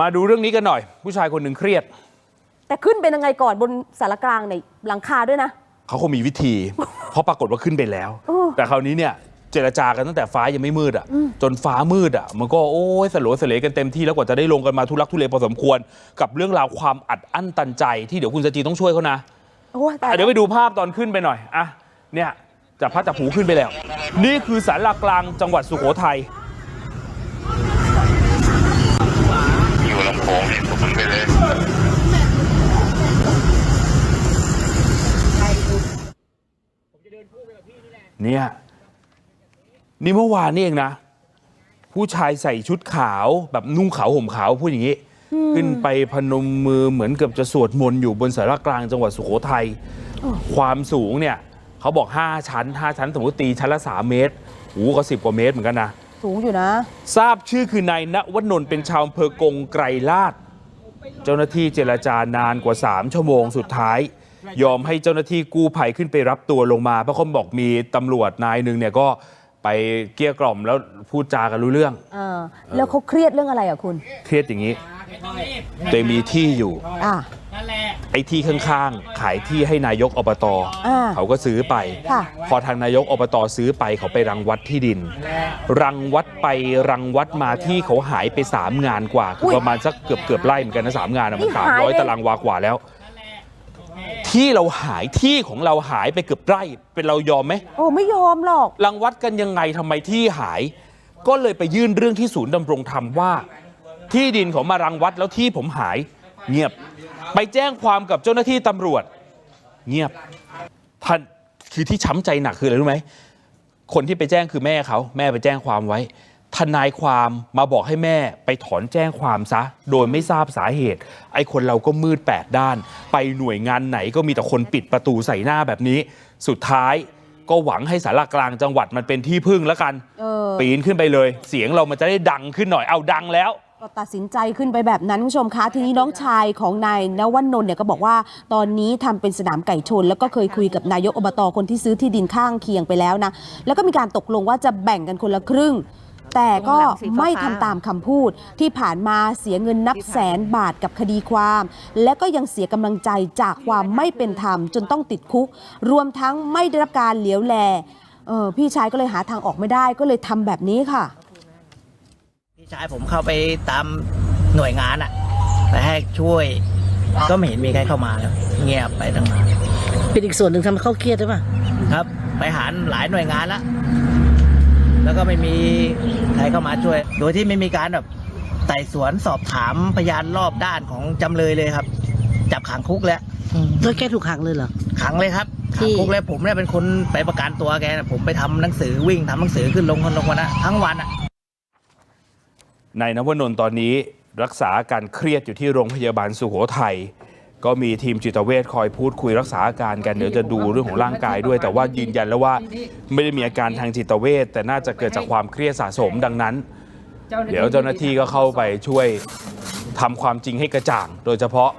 มาดูเรื่องนี้กันหน่อย ผู้ชายคนหนึ่งเครียด แต่ขึ้นเป็นยังไงก่อนบนสารกลางในหลังคาด้วยนะ เขาคงมีวิธี เพราะปรากฏว่าขึ้นไปแล้วเออแต่คราวนี้เนี่ยเจรจากันตั้งแต่ฟ้ายังไม่มืดอะจนฟ้ามืดอะมันก็โอ้ยสลัวสเลกันเต็มที่แล้วกว่าจะได้ลงกันมาทุลักทุเลพอสมควร กับเรื่องราวความอัดอั้นตันใจที่เดี๋ยวคุณสจีต้องช่วยเขานะโอ้ยแต่อะเดี๋ยวไปดูภาพตอนขึ้นไปหน่อยอะเนี่ยจับพัดจับผูขึ้นไปแล้ว นี่คือสารากลางจังหวัดสุโขทัยอยู่ลำโพงนี่ผมไปเลย เนี่ยนี่เมื่อวานนี่เองนะ ผู้ชายใส่ชุดขาวแบบนุ่งขาวห่มขาวพูดอย่างนี้ ขึ้นไปพนมมือเหมือนกับจะสวดมนต์อยู่บนสารกลางจังหวัดสุโขทัยความสูงเนี่ยเขาบอก 5 ชั้น 5 ชั้น สมมติตีชั้นละ 3 เมตรโอ้ก็สิบกว่าเมตรเหมือนกันนะ สูงอยู่นะ ทราบชื่อคือนายณวนนท์เป็นชาวอำเภอกงไกรลาด เจ้าหน้าที่เจรจานานกว่า 3 ชั่วโมงสุดท้าย ยอมให้เจ้าหน้าที่กู้ภัยขึ้นไปรับตัวลงมาเพราะเขาบอกมีตำรวจนายหนึ่งเนี่ยก็ไปเกลี้ยกล่อมแล้วพูดจากันรู้เรื่อง เออแล้วเขาเครียดเรื่องอะไรอะคุณ เครียดอย่างนี้ตัวเองมีที่อยู่ อ่าไอ้ที่ข้างๆ ขายที่ให้นายกอบต อ่าเขาก็ซื้อไป ค่ะ พอทางนายกอบตซื้อไปเขาไปรังวัดที่ดิน รังวัดไปรังวัดมาที่เขาหายไป 3 งานกว่า คือประมาณสักเกือบเกือบไร่เหมือนกันนะสามงานอะมันนี่สามหายร้อยเลยตารางวากว่าแล้ว ที่เราหายที่ของเราหายไปเกือบไร่ เป็นเรายอมไหมโอ้ไม่ยอมหรอก รังวัดกันยังไงทำไมที่หาย ก็เลยไปยื่นเรื่องที่ศูนย์ดำรงธรรมว่า ที่ดินของมารังวัดแล้วที่ผมหาย เงียบไปแจ้งความกับเจ้าหน้าที่ตำรวจ เงียบท่านคือที่ช้ำใจหนักคืออะไรรู้ไหมคนที่ไปแจ้งคือแม่เขาแม่ไปแจ้งความไว้ ทนายความมาบอกให้แม่ไปถอนแจ้งความซะ โดยไม่ทราบสาเหตุ ไอ้คนเราก็มืดแปดด้าน ไปหน่วยงานไหนก็มีแต่คนปิดประตูใส่หน้าแบบนี้ สุดท้ายก็หวังให้สารกลางจังหวัดมันเป็นที่พึ่งแล้วกันเออปีนขึ้นไปเลย เสียงเรามันจะได้ดังขึ้นหน่อยเอาดังแล้วก็ตัดสินใจขึ้นไปแบบนั้นคุณผู้ชมคะทีนี้น้องชายของนายนวันนนท์เนี่ยก็บอกว่าตอนนี้ทำเป็นสนามไก่ชน แล้วก็เคยคุยกับนายกอบตคนที่ซื้อที่ดินข้างเคียงไปแล้วนะแล้วก็มีการตกลงว่าจะแบ่งกันคนละครึ่ง แต่ก็ไม่ทำตามคำพูดที่ผ่านมาเสียเงินนับแสนบาทกับคดีความ และก็ยังเสียกำลังใจจากความไม่เป็นธรรมจนต้องติดคุก รวมทั้งไม่ได้รับการเหลียวแลเออพี่ชายก็เลยหาทางออกไม่ได้ก็เลยทำแบบนี้ค่ะ พี่ชายผมเข้าไปตามหน่วยงานอะไปให้ช่วย ก็ไม่เห็นมีใครเข้ามาครับเงียบไปตั้งนานเป็นอีกส่วนหนึ่งทำให้เขาเครียดใช่ปะครับ ไปหาหลายหน่วยงานแล้ว แล้วก็ไม่มีใครเข้ามาช่วย โดยที่ไม่มีการแบบไต่สวนสอบถามพยานรอบด้านของจำเลยเลยครับ จับขังคุกแล้วแล้วแกถูกขังเลยเหรอ ขังเลยครับที่ขังคุกแล้วผมเนี่ยเป็นคนไปประกันตัวแกนะผมไปทำหนังสือวิ่งทำหนังสือขึ้นลงคนลงวันนะทั้งวันอะนายนวนนท์ตอนนี้รักษาอาการเครียดอยู่ที่โรงพยาบาลสุโขทัย ก็มีทีมจิตเวชคอยพูดคุยรักษาอาการกันเดี๋ยวจะดูเรื่องของร่างกายด้วย แต่ว่ายืนยันแล้วว่าไม่ได้มีอาการทางจิตเวชแต่น่าจะเกิดจากความเครียดสะสมดังนั้น เดี๋ยวเจ้าหน้าที่ก็เข้าไปช่วยทำความจริงให้กระจ่าง โดยเฉพาะ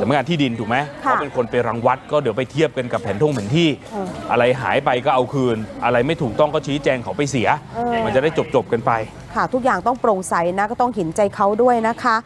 สำนักงานที่ดินถูกไหมค่ะเขาเป็นคนไปรังวัด ก็เดี๋ยวไปเทียบกันกับแผนท่งแผนที่เอออะไรหายไปก็เอาคืน อะไรไม่ถูกต้องก็ชี้แจงเขาไปเสียเออมันจะได้จบๆกันไป ค่ะทุกอย่างต้องโปร่งใสนะก็ต้องเห็นใจเขาด้วยนะคะ